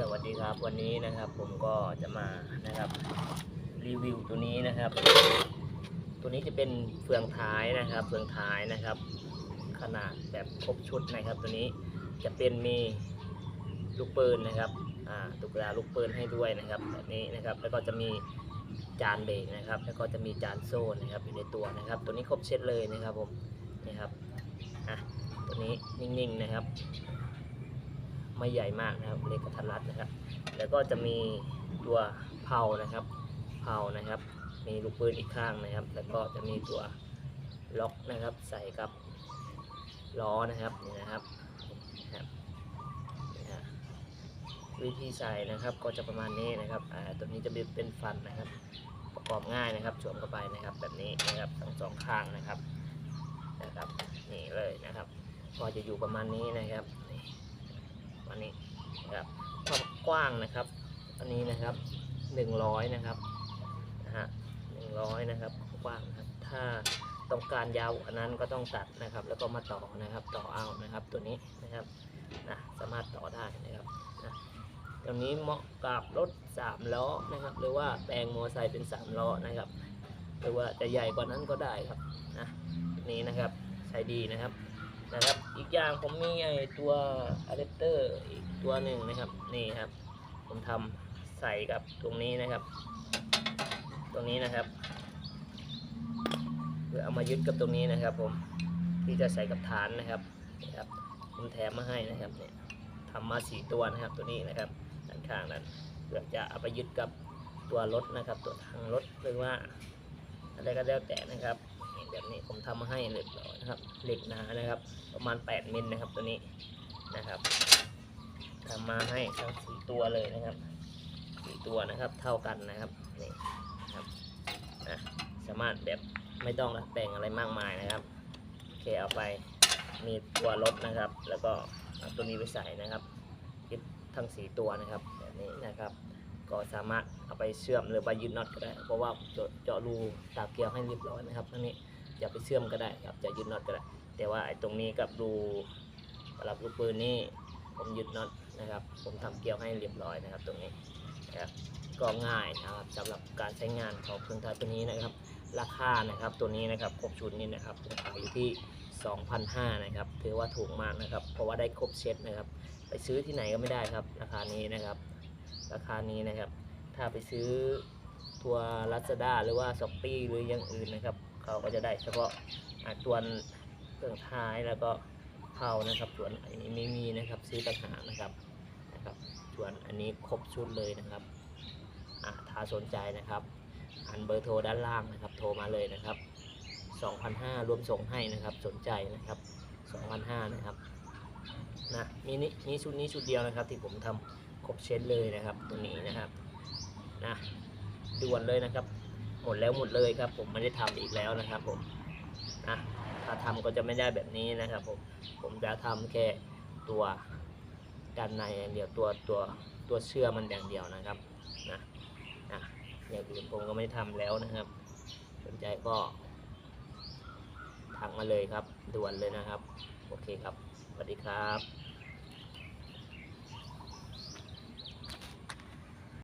สวัสดีครับวันนี้นะครับผมก็จะมานะครับรีวิวตัวนี้นะครับ ตัวนี้จะเป็นเฟืองท้ายนะครับ เฟืองท้ายนะครับ ขนาดแบบครบชุดนะครับ ตัวนี้จะเป็นมีลูกปืนนะครับอ่าตุกตาลูกปืนให้ด้วยนะครับแบบนี้นะครับแล้วก็จะมีจานเบรกนะครับ แล้วก็จะมีจานโซ่นะครับอยู่ในตัวนะครับ ตัวนี้ครบเช็ดเลยนะครับผมนี่ครับอะตัวนี้นิ่งๆนะครับ ไม่ใหญ่มากนะครับ เล็กกระทัดรัดนะครับ แล้วก็จะมีตัวเพานะครับเพานะครับ มีลูกปืนอีกข้างนะครับ แล้วก็จะมีตัวล็อกนะครับ ใส่กับล้อนะครับนี่นะครับวิธีใส่นะครับก็จะประมาณนี้นะครับตัวนี้จะเป็นฟันนะครับ ประกอบง่ายนะครับสวมเข้าไปนะครับแบบนี้นะครับทั้งสองข้างนะครับนะครับนี่เลยนะครับ ก็จะอยู่ประมาณนี้นะครับ นี่วันนี้นะครับความกว้างนะครับ อันนี้นะครับ100นะครับนะฮะ100นะครับกว้างนะครับถ้าต้องการยาวอันนั้นก็ต้องตัดนะครับ แล้วก็มาต่อนะครับต่อเอานะครับตัวนี้นะครับนะสามารถต่อได้นะครับนะตรงนี้เหมาะกับรถ3ล้อนะครับ หรือว่าแปลงมอเตอร์ไซค์เป็น3ล้อนะครับ หรือว่าจะใหญ่กว่านั้นก็ได้ครับนะนี้นะครับใช้ดีนะครับ นะครับ อีกอย่างผมมีไอตัวอะแดปเตอร์อีกตัวหนึ่งนะครับ นี่ครับ ผมทำใส่กับตรงนี้นะครับ ตรงนี้นะครับเพื่อเอามายึดกับตรงนี้นะครับ ผมที่จะใส่กับฐานนะครับนี่ครับ ผมแถมมาให้นะครับเนี่ยทำมาสี่ตัวนะครับตัวนี้นะครับด้านข้างนั้นเพื่อจะเอาไปยึดกับตัวรถนะครับ ตัวทางรถหรือว่าอะไรก็แล้วแต่นะครับ แบบนี้ผมทำมาให้เรียบร้อยนะครับเหล็กหนานะครับ ประมาณ 8 มิลนะครับตัวนี้นะครับทำมาให้ทั้งสี่ตัวเลยนะครับสี่ตัวนะครับเท่ากันนะครับนี่นะครับนะสามารถแบบไม่ต้องดัดแต่งอะไรมากมายนะครับโอเคเอาไปมีตัวรถนะครับ แล้วก็เอาตัวนี้ไปใส่นะครับยึดทั้งสี่ตัวนะครับแบบนี้นะครับ ก็สามารถเอาไปเชื่อมหรือไปยึดน็อตก็ได้ เพราะว่าเจาะรูตากเกลียวให้เรียบร้อยนะครับทั้งนี้ จะไปเชื่อมก็ได้ครับจะยึดน็อตก็ได้ แต่ว่าไอ้ตรงนี้กับรูสำหรับลูกปืนนี่ผมยึดน็อตนะครับ ผมทำเกลียวให้เรียบร้อยนะครับ ตรงนี้นะครับก็ง่ายนะครับสำหรับการใช้งานของเครื่องท้ายตัวนี้นะครับ ราคานะครับตัวนี้นะครับครบชุดนี้นะครับผมขายอยู่ที่ 2,500นะครับถือว่าถูกมากนะครับ เพราะว่าได้ครบเซตนะครับ ไปซื้อที่ไหนก็ไม่ได้ครับ ราคานี้นะครับ ราคานี้นะครับ ถ้าไปซื้อ ตัว Lazada หรือว่า s h อ p e e หรืออย่างอื่นนะครับเขาก็จะได้เฉพาะอ่าตัวเครื่องท้ายแล้วก็เผานะครับ ส่วนอันนี้ไม่มีนะครับซื้อต่างหากนะครับนะครับ ส่วนอันนี้ครบชุดเลยนะครับถ้าสนใจนะครับ อันเบอร์โทรด้านล่างนะครับ โทรมาเลยนะครับ2,500รวมส่งให้นะครับสนใจนะครับ2,500นะครับนะมีนี่มีชุดนี้ชุดเดียวนะครับ ที่ผมทำครบเช็ดเลยนะครับ ตัวนี้นะครับนะ ด่วนเลยนะครับ หมดแล้วหมดเลยครับ ผมไม่ได้ทำอีกแล้วนะครับ ผมนะถ้าทำก็จะไม่ได้แบบนี้นะครับ ผมผมจะทำแค่ตัวด้านในอย่างเดียวตัวตัวตัวเชื่อมันอย่างเดียวนะครับนะนะอย่างอื่นผมก็ไม่ทำแล้วนะครับ สนใจก็ทักมาเลยครับด่วนเลยนะครับ โอเคครับสวัสดีครับ